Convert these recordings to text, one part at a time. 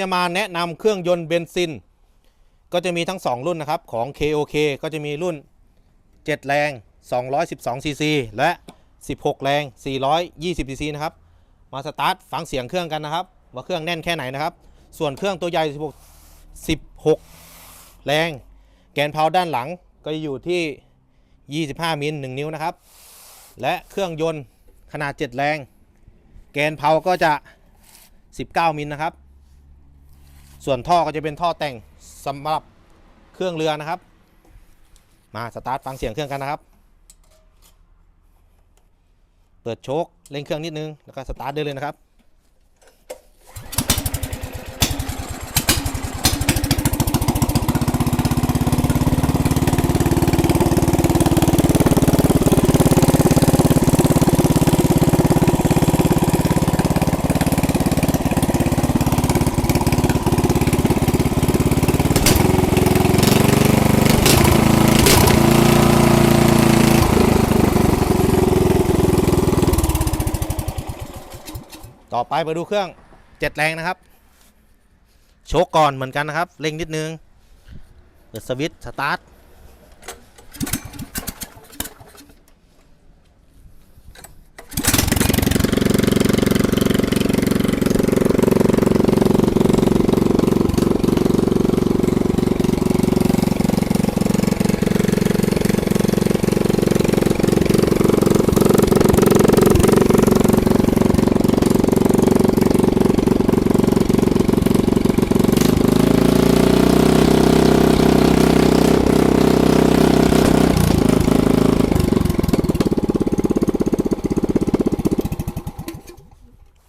จะมาแนะนำเครื่องยนต์เบนซิน ก็จะมีทั้ง 2 รุ่นนะครับ ของ KOK ก็จะมีรุ่น 7 แรง 212 cc และ 16 แรง 420 cc นะครับ มาสตาร์ทฟังเสียงเครื่องกันนะครับ ว่าเครื่องแน่นแค่ไหนนะครับ ส่วนเครื่องตัวใหญ่ 16 16 แรง แกนเพาด้านหลังก็จะอยู่ที่ 25 มิล 1 นิ้วนะครับ และเครื่องยนต์ขนาด 7 แรง แกนเพาก็จะ 19 มิลนะครับ ส่วนท่อก็จะเป็นท่อแต่งสำหรับเครื่องเรือนะครับ มาสตาร์ทฟังเสียงเครื่องกันนะครับ เปิดโชคเร่งเครื่องนิดนึงแล้วก็สตาร์ทได้เลยนะครับ ต่อไปมาดูเครื่องเจ็ดแรงนะครับ โชกก่อนเหมือนกันนะครับ เร่งนิดนึง เปิดสวิตช์สตาร์ท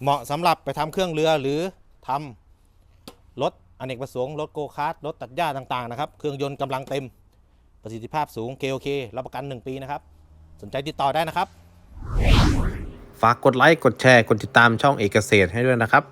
เหมาะสำหรับไปทำเครื่องเรือหรือทำรถอเนกประสงค์รถโกคาร์ดรถตัดหญ้าต่างๆนะครับเครื่องยนต์กำลังเต็มประสิทธิภาพสูง KOK รับประกัน 1 ปีนะครับ สนใจติดต่อได้นะครับ ฝากกดไลค์ กดแชร์ กดติดตามช่องเอกเกษตรให้ด้วยนะครับ